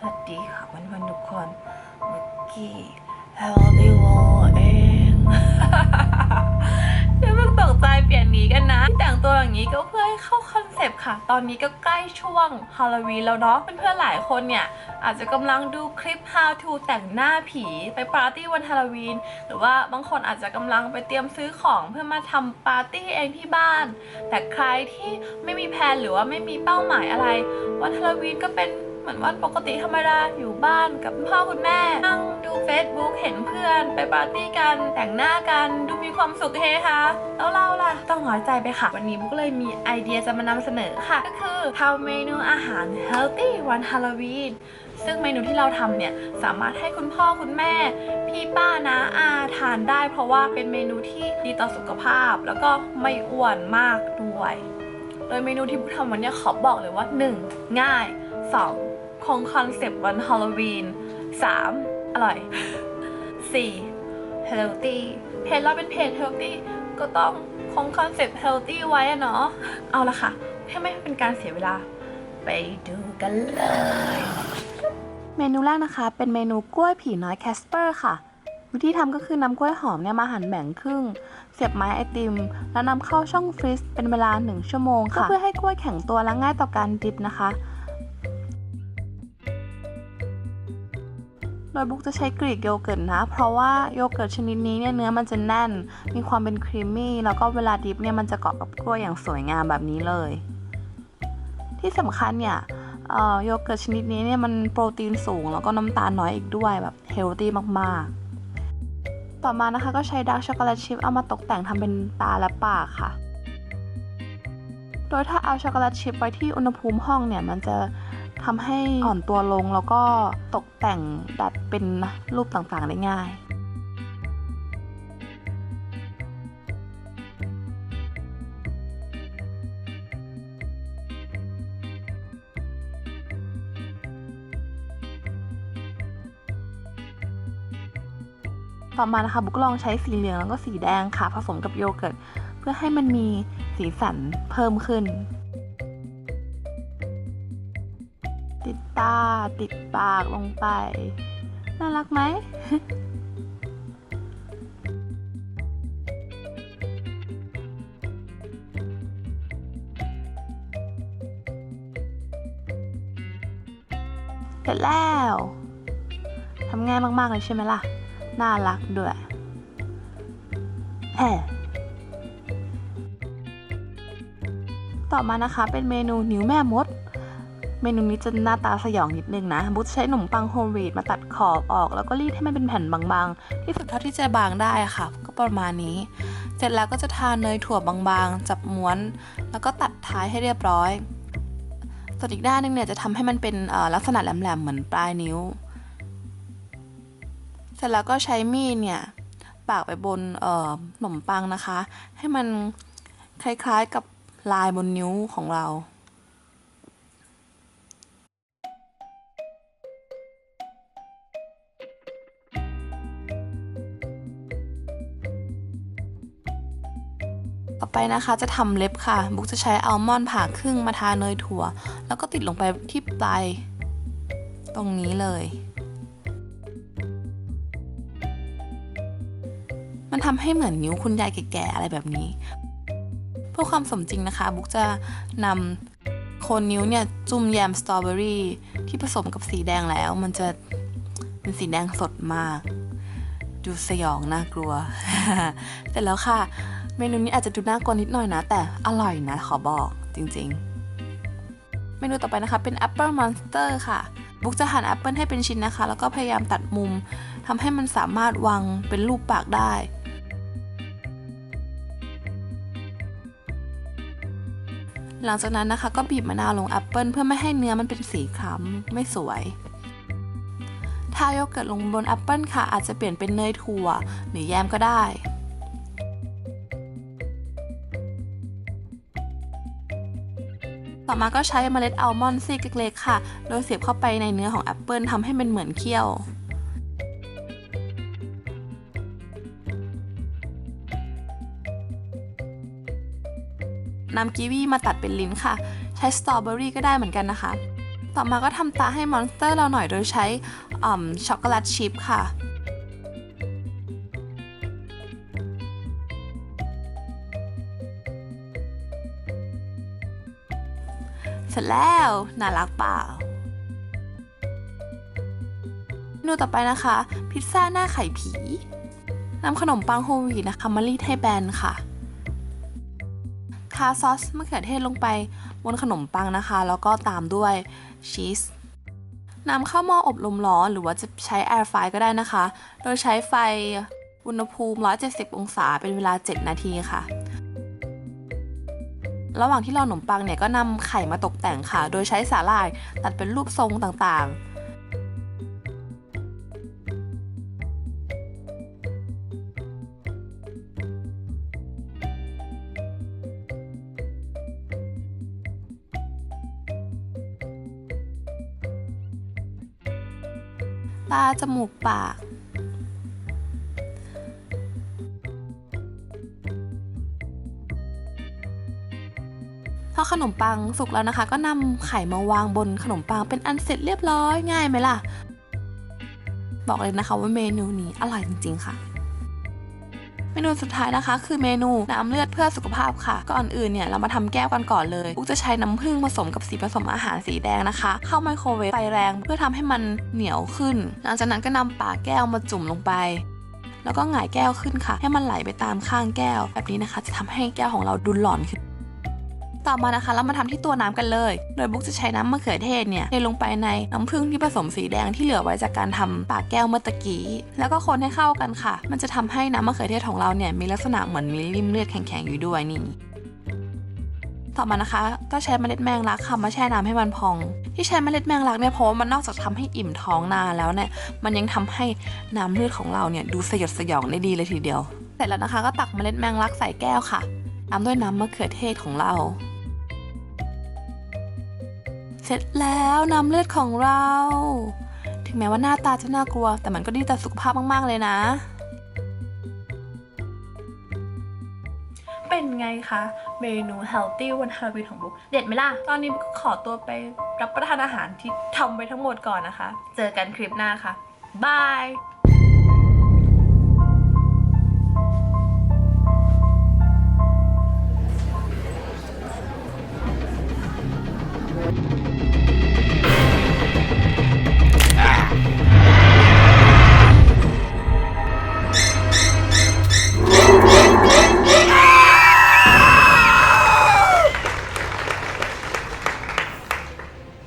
สวัสดีค่ะเพื่อนทุกคนเมื่อกี้เฮลดีวอเองเดี๋ยวเพิ่งตกใจเปลี่ยนหนีกันนะแต่งตัวอย่างนี้ก็เพื่อให้เข้าคอนเซปต์ค่ะ ตอนนี้ก็ใกล้ช่วงฮาโลวีนแล้วเนาะเพื่อนๆหลายคนเนี่ย อาจจะกำลังดูคลิป how to แต่งหน้าผีไปปาร์ตี้วันฮาโลวีน หรือว่าบางคนอาจจะกำลังไปเตรียมซื้อของเพื่อมาทำปาร์ตี้เองที่บ้าน แต่ใครที่ไม่มีแพลนหรือว่าไม่มีเป้าหมายอะไร วันฮาโลวีนก็เป็น มือนวันปกติธรรมดาอยู่บ้านกับพ่อคุณแม่นั่งดู Facebook เห็นเพื่อนไปปาร์ตี้กันแต่งหน้ากันดูมีความสุขเฮฮาแล้วเราล่ะ ต้องน้อยใจไปค่ะ วันนี้บุ๊กเลยมีไอเดียจะมานำเสนอค่ะ ก็คือทำเมนูอาหาร healthy วันฮาโลวีนซึ่งเมนูที่เราทำเนี่ยสามารถให้คุณพ่อคุณแม่ พี่ป้านะอาทานได้ เพราะว่าเป็นเมนูที่ดีต่อสุขภาพ แล้วก็ไม่อ้วนมากด้วย โดยเมนูที่บุ๊กทำวันเนี้ยขอบอกเลยว่า 1. ง่าย 2. คงคอนเซปต์วันฮาโลวีน 3. อร่อย 4. healthy เพจเราเป็นเพจ healthy ก็ต้องคงคอนเซปต์ healthy ไว้อะเนาะ เอาละค่ะเพื่อไม่ให้เป็นการเสียเวลา ไปดูกันเลย เมนูแรกนะคะ เป็นเมนูกล้วยผีน้อยแคสเปอร์ค่ะ วิธีทำก็คือนำกล้วยหอมเนี่ยมาหั่นแบ่งครึ่ง เสียบไม้ไอติม แล้วนำเข้าช่องฟรีซเป็นเวลา 1 ชั่วโมงค่ะ เพื่อให้กล้วยแข็งตัวและง่ายต่อการดิบนะคะ ดยบุ๊กจะใช้กรีกโยเกิร์ตนะ เพราะว่าโยเกิร์ตชนิดนี้เนี่ยเนื้อมันจะแน่น มีความเป็นครีมมี่ แล้วก็เวลาดิบเนี่ยมันจะเกาะกับกล้วยอย่างสวยงามแบบนี้เลย ที่สำคัญเนี่ยโยเกิร์ตชนิดนี้เนี่ยมันโปรตีนสูง แล้วก็น้ำตาลน้อยอีกด้วยแบบเฮลตี้มากๆ ต่อมานะคะก็ใช้ดาร์กช็อกโกแลตชิพเอามาตกแต่งทำเป็นตาและปากค่ะ โดยถ้าเอาช็อกโกแลตชิพไว้ที่อุณหภูมิห้องเนี่ยมันจะ ทำให้อ่อนตัวลงแล้วก็ตกแต่งดัดเป็นรูปต่างๆได้ง่ายต่อมานะคะบุ๊กลองใช้สีเหลืองแล้วก็สีแดงค่ะ ผสมกับโยเกิร์ต เพื่อให้มันมีสีสันเพิ่มขึ้น ติดตา ติดปากลงไป น่ารักไหมเสร็จแล้ว ทำง่ายมาก ๆ เลยใช่ไหมล่ะ น่ารักด้วยแหมต่อมานะคะเป็นเมนูนิ้วแม่มด เมนูนี้จะหน้าตาสยองนิดนึงนะ บุ๊จะใช้ขนมปังโฮมวีดมาตัดขอบออก แล้วก็รีดให้มันเป็นแผ่นบางๆ ที่สุดเท่าที่จะบางได้ค่ะ ก็ประมาณนี้ เสร็จแล้วก็จะทาเนยถั่วบางๆ จับม้วน แล้วก็ตัดท้ายให้เรียบร้อยส่วนอีกด้านหนึงเนี่ยจะทำให้มันเป็นลักษณะแหลมๆ เหมือนปลายนิ้ว เสร็จแล้วก็ใช้มีดเนี่ยปากไปบนขนมปังนะคะ ให้มันคล้ายๆกับลายบนนิ้วของเรา ไปนะคะจะทำเล็บค่ะ บุ๊กจะใช้อัลมอนด์ผ่าครึ่งมาทาเนยถั่ว แล้วก็ติดลงไปที่ปลายตรงนี้เลย มันทำให้เหมือนนิ้วคุณยายแก่ๆอะไรแบบนี้ เพื่อความสมจริงนะคะ บุ๊กจะนำโคนนิ้วเนี่ยจุ่มแยมสตรอเบอรี่ที่ผสมกับสีแดงแล้ว มันจะเป็นสีแดงสดมาก ดูสยองน่ากลัว เสร็จแล้วค่ะ เมนูนี้อาจจะดูน่ากลัวนิดหน่อยนะ แต่อร่อยนะขอบอกจริงๆ เมนูต่อไปนะคะเป็น Apple Monster ค่ะบุ๊กจะหั่นแอปเปิลให้เป็นชิ้นนะคะ แล้วก็พยายามตัดมุมทำให้มันสามารถวางเป็นรูปปากได้ หลังจากนั้นนะคะก็บีบมะนาวลงแอปเปิลเพื่อไม่ให้เนื้อมันเป็นสีคล้ำไม่สวยทาโยเกิร์ตลงบนแอปเปิลค่ะ อาจจะเปลี่ยนเป็นเนยถั่ว หรือแยมก็ได้ ต่อมาก็ใช้เมล็ดอัลมอนด์ซีกเล็กๆค่ะ โดยเสียบเข้าไปในเนื้อของแอปเปิลทำให้มันเหมือนเคี้ยวนำกีวีมาตัดเป็นลิ้นค่ะ ใช้สตรอเบอรี่ก็ได้เหมือนกันนะคะ ต่อมาก็ทำตาให้มอนสเตอร์เราหน่อยโดยใช้ช็อกโกแลตชิพค่ะ ร็จแล้ว น่ารักเปล่าเมนูต่อไปนะคะ พิซซ่าหน้าไข่ผีนำขนมปังโฮลวีตนะคะมารีดให้แบนค่ะ ทาซอสมะเขือเทศลงไปบนขนมปังนะคะ แล้วก็ตามด้วยชีสนำเข้าหม้ออบลมร้อน หรือว่าจะใช้แอร์ไฟก็ได้นะคะ โดยใช้ไฟอุณหภูมิ 170 องศา เป็นเวลา 7 นาทีค่ะ ระหว่างที่รอขนมปังเนี่ยก็นำไข่มาตกแต่งค่ะ โดยใช้สาหร่ายตัดเป็นรูปทรงต่างๆตาจมูกปาก อขนมปังสุกแล้วนะคะ ก็นำไข่มาวางบนขนมปังเป็นอันเสร็จเรียบร้อยง่ายไหมล่ะ บอกเลยนะคะว่าเมนูนี้อร่อยจริง ๆ ค่ะเมนูสุดท้ายนะคะ คือเมนูน้ำเลือดเพื่อสุขภาพค่ะ ก่อนอื่นเนี่ยเรามาทำแก้วกันก่อนเลยปุ๊กจะใช้น้ำผึ้งผสมกับสีผสมอาหารสีแดงนะคะ เข้าไมโครเวฟไฟแรงเพื่อทำให้มันเหนียวขึ้น หลังจากนั้นก็นำปากแก้วมาจุ่มลงไป แล้วก็หงายแก้วขึ้นค่ะ ให้มันไหลไปตามข้างแก้ว แบบนี้นะคะ จะทำให้แก้วของเราดูหลอนขึ้น ต่อมานะคะเรามาทำที่ตัวน้ำกันเลย โดยบุ๊กจะใช้น้ำมะเขือเทศเนี่ยเทลงไปในน้ำผึ้งที่ผสมสีแดงที่เหลือไว้จากการทำปากแก้วเมื่อตะกี้ แล้วก็คนให้เข้ากันค่ะ มันจะทำให้น้ำมะเขือเทศของเราเนี่ยมีลักษณะเหมือนมีริ่มเลือดแข็งๆอยู่ด้วยนี่ต่อมานะคะ ก็ใช้เมล็ดแมงลักค่ะมาแช่น้ำให้มันพอง ที่ใช้เมล็ดแมงลักเนี่ยเพราะว่ามันนอกจากทำให้อิ่มท้องนานแล้วเนี่ยมันยังทำให้น้ำเลือดของเราเนี่ยดูสยดสยองได้ดีเลยทีเดียว เสร็จแล้วนะคะก็ตักเมล็ดแมงลักใส่แก้วค่ะตามด้วยน้ำมะเขือเทศของเรา เสร็จแล้วน้ำเลือดของเรา ถึงแม้ว่าหน้าตาจะน่ากลัว แต่มันก็ดีต่อสุขภาพมาก ๆ เลยนะ เป็นไงคะ เมนู healthy วันฮาโลวีนของบุ๊กเด็ดไหมล่ะ ตอนนี้ขอตัวไปรับประทานอาหารที่ทำไปทั้งหมดก่อนนะคะ เจอกันคลิปหน้าค่ะบาย